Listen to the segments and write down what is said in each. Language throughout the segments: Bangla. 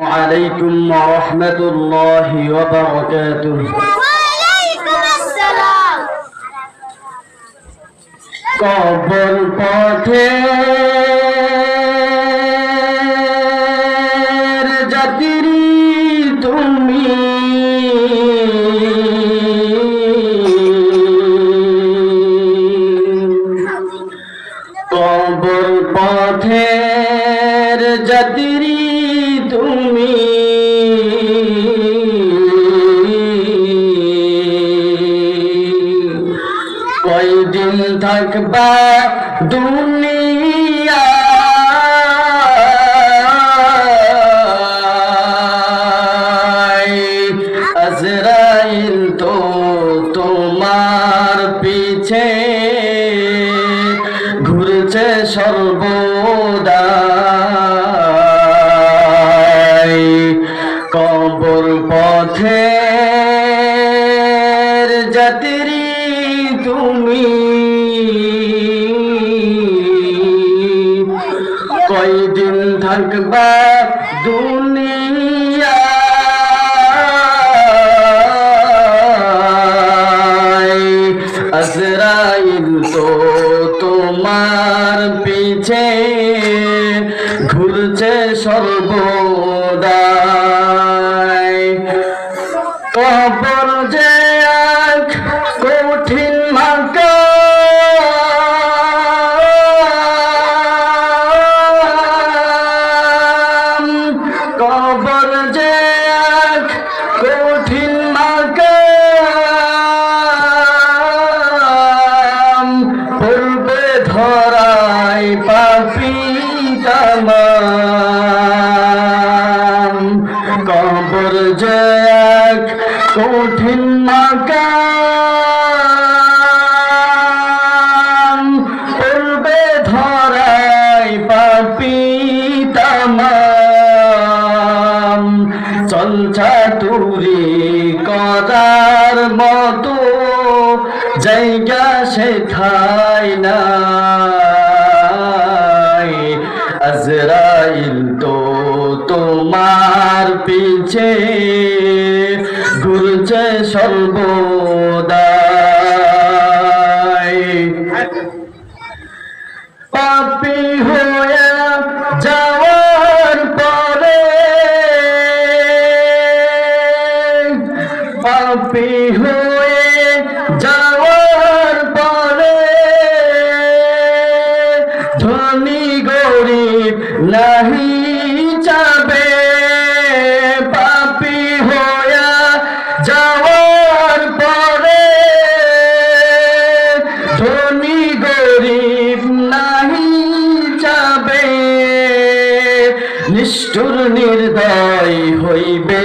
عليكم ورحمة الله وبركاته ওয়ালাইকুম আসসালাম কবর পথে যাত্রী তুমি কবর পথের যাত্রী কয়দিন থাকবা দুনিয়া? তো তোমার পিছে। সর্বদা কবর পথে যাত্রী থাকবা দুনিয়া। আজরাইল তো তোমার পিছে ঘুরছে সর্বদাই। কবর যে কবর যে কঠিন মাকাম পূর্বে ধরাই পাপি তামাম। চলছা তুরি করার মতো জায়গা শেখায় না আজরাইল তো তোমার পিছে ঘুরছে সর্বদাই। পাপি হয়ে যাওয়ার পরে পাপি হয়ে যাওয়ার পরে ধনী গরিব নাহি যাবে নিষ্ঠুর নির্দয় হইবে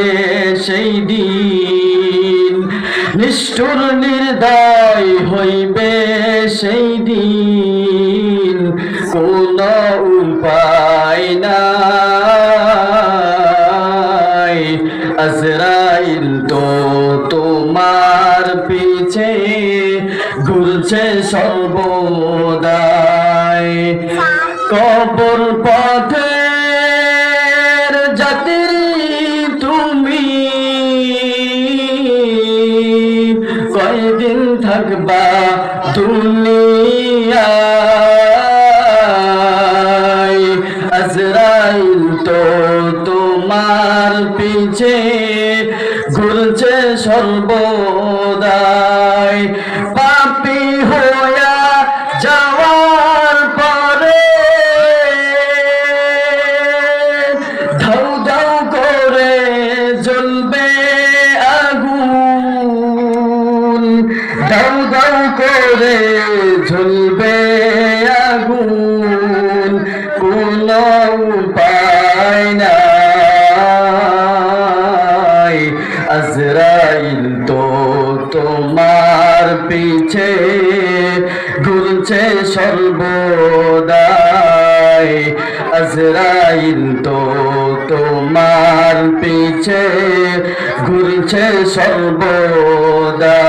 সেই দিন। নিষ্ঠুর নির্দয় হইবে সেই দিন। কোন উপায় নাই। আজরাইল তো তোমার পিছে ঘুরছে সর্বদাই। কবর পথের কয়দিন থাকবা দুনিয়ায়। আজরাইল তো তোমার পিছে ঘুরছে সর্বদাই দাউ দাউ করে ঝুলবে আগুন কোন উপায় নাই। আজরাইল তো তোমার পিছে ঘুরছে সর্বদাই। আজরাইল তো তোমার পিছে ঘুরছে সর্বদা।